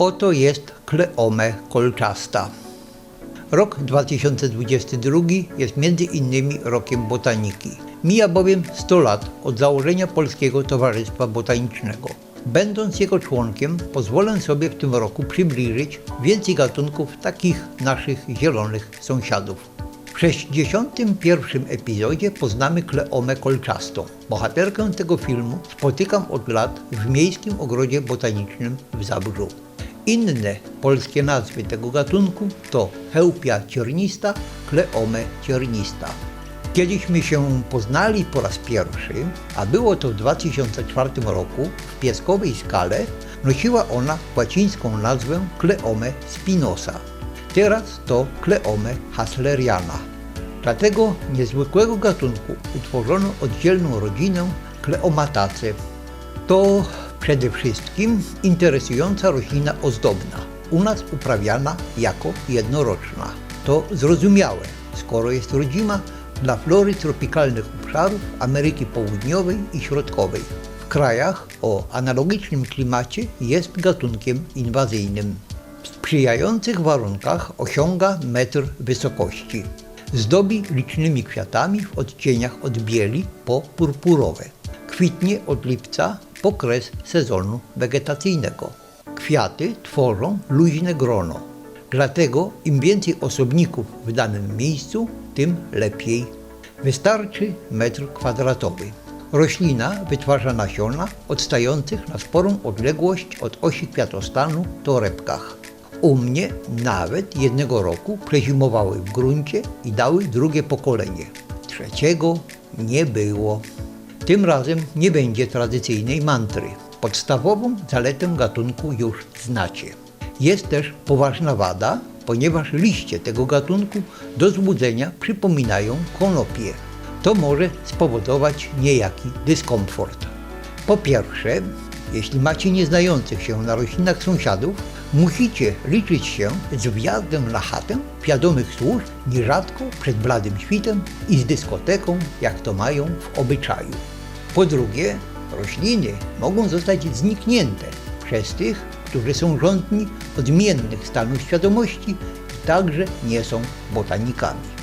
Oto jest Kleome kolczasta. Rok 2022 jest między innymi rokiem botaniki. Mija bowiem 100 lat od założenia Polskiego Towarzystwa Botanicznego. Będąc jego członkiem, pozwolę sobie w tym roku przybliżyć więcej gatunków takich naszych zielonych sąsiadów. W 61. epizodzie poznamy Kleomę kolczastą. Bohaterkę tego filmu spotykam od lat w Miejskim Ogrodzie Botanicznym w Zabrzu. Inne polskie nazwy tego gatunku to chełpia ciernista, kleome ciernista. Kiedyśmy się poznali po raz pierwszy, a było to w 2004 roku w pieskowej skale, nosiła ona łacińską nazwę Kleome spinosa. Teraz to Kleome hasleriana. Dla tego niezwykłego gatunku utworzono oddzielną rodzinę Kleomataceae. To przede wszystkim interesująca roślina ozdobna, u nas uprawiana jako jednoroczna. To zrozumiałe, skoro jest rodzima dla flory tropikalnych obszarów Ameryki Południowej i Środkowej. W krajach o analogicznym klimacie jest gatunkiem inwazyjnym. W sprzyjających warunkach osiąga metr wysokości. Zdobi licznymi kwiatami w odcieniach od bieli po purpurowe. Kwitnie od lipca po kres sezonu wegetacyjnego. Kwiaty tworzą luźne grono. Dlatego im więcej osobników w danym miejscu, tym lepiej. Wystarczy metr kwadratowy. Roślina wytwarza nasiona odstających na sporą odległość od osi kwiatostanu w torebkach. U mnie nawet jednego roku prezimowały w gruncie i dały drugie pokolenie. Trzeciego nie było. Tym razem nie będzie tradycyjnej mantry. Podstawową zaletę gatunku już znacie. Jest też poważna wada, ponieważ liście tego gatunku do złudzenia przypominają konopie. To może spowodować niejaki dyskomfort. Po pierwsze, jeśli macie nieznających się na roślinach sąsiadów, musicie liczyć się z wjazdem na chatę wiadomych służb nierzadko przed bladym świtem i z dyskoteką, jak to mają w obyczaju. Po drugie, rośliny mogą zostać zniknięte przez tych, którzy są rządni odmiennych stanów świadomości i także nie są botanikami.